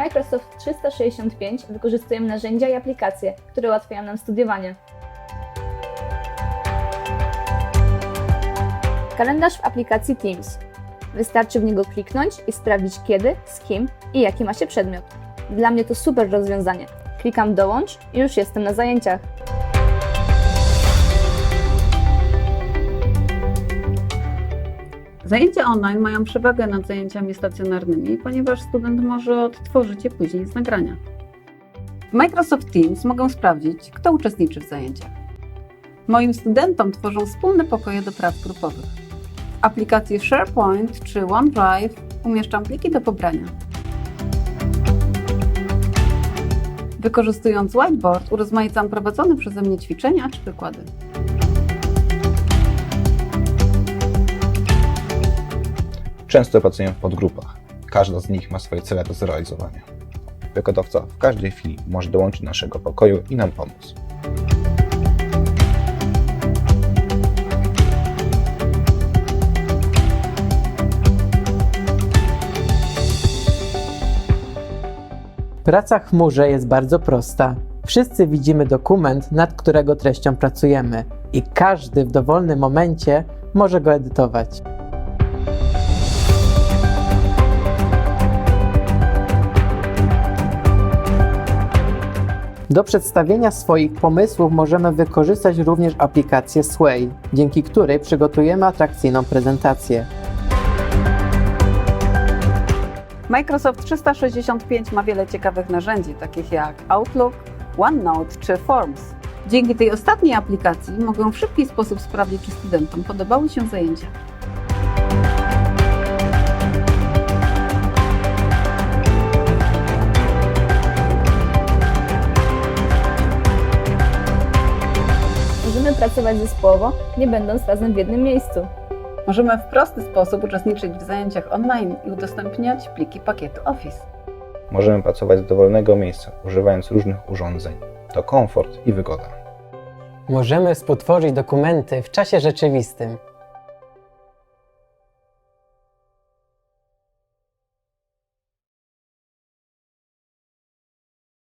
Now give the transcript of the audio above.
Microsoft 365 wykorzystujemy narzędzia i aplikacje, które ułatwiają nam studiowanie. Kalendarz w aplikacji Teams. Wystarczy w niego kliknąć i sprawdzić kiedy, z kim i jaki ma się przedmiot. Dla mnie to super rozwiązanie. Klikam dołącz i już jestem na zajęciach. Zajęcia online mają przewagę nad zajęciami stacjonarnymi, ponieważ student może odtworzyć je później z nagrania. W Microsoft Teams mogę sprawdzić, kto uczestniczy w zajęciach. Moim studentom tworzą wspólne pokoje do prac grupowych. W aplikacji SharePoint czy OneDrive umieszczam pliki do pobrania. Wykorzystując whiteboard urozmaicam prowadzone przeze mnie ćwiczenia czy wykłady. Często pracuję w podgrupach. Każda z nich ma swoje cele do zrealizowania. Wykładowca w każdej chwili może dołączyć do naszego pokoju i nam pomóc. Praca w chmurze jest bardzo prosta. Wszyscy widzimy dokument, nad którego treścią pracujemy i każdy w dowolnym momencie może go edytować. Do przedstawienia swoich pomysłów możemy wykorzystać również aplikację Sway, dzięki której przygotujemy atrakcyjną prezentację. Microsoft 365 ma wiele ciekawych narzędzi, takich jak Outlook, OneNote czy Forms. Dzięki tej ostatniej aplikacji mogę w szybki sposób sprawdzić, czy studentom podobały się zajęcia. Możemy pracować zespołowo, nie będąc razem w jednym miejscu. Możemy w prosty sposób uczestniczyć w zajęciach online i udostępniać pliki pakietu Office. Możemy pracować z dowolnego miejsca, używając różnych urządzeń. To komfort i wygoda. Możemy współtworzyć dokumenty w czasie rzeczywistym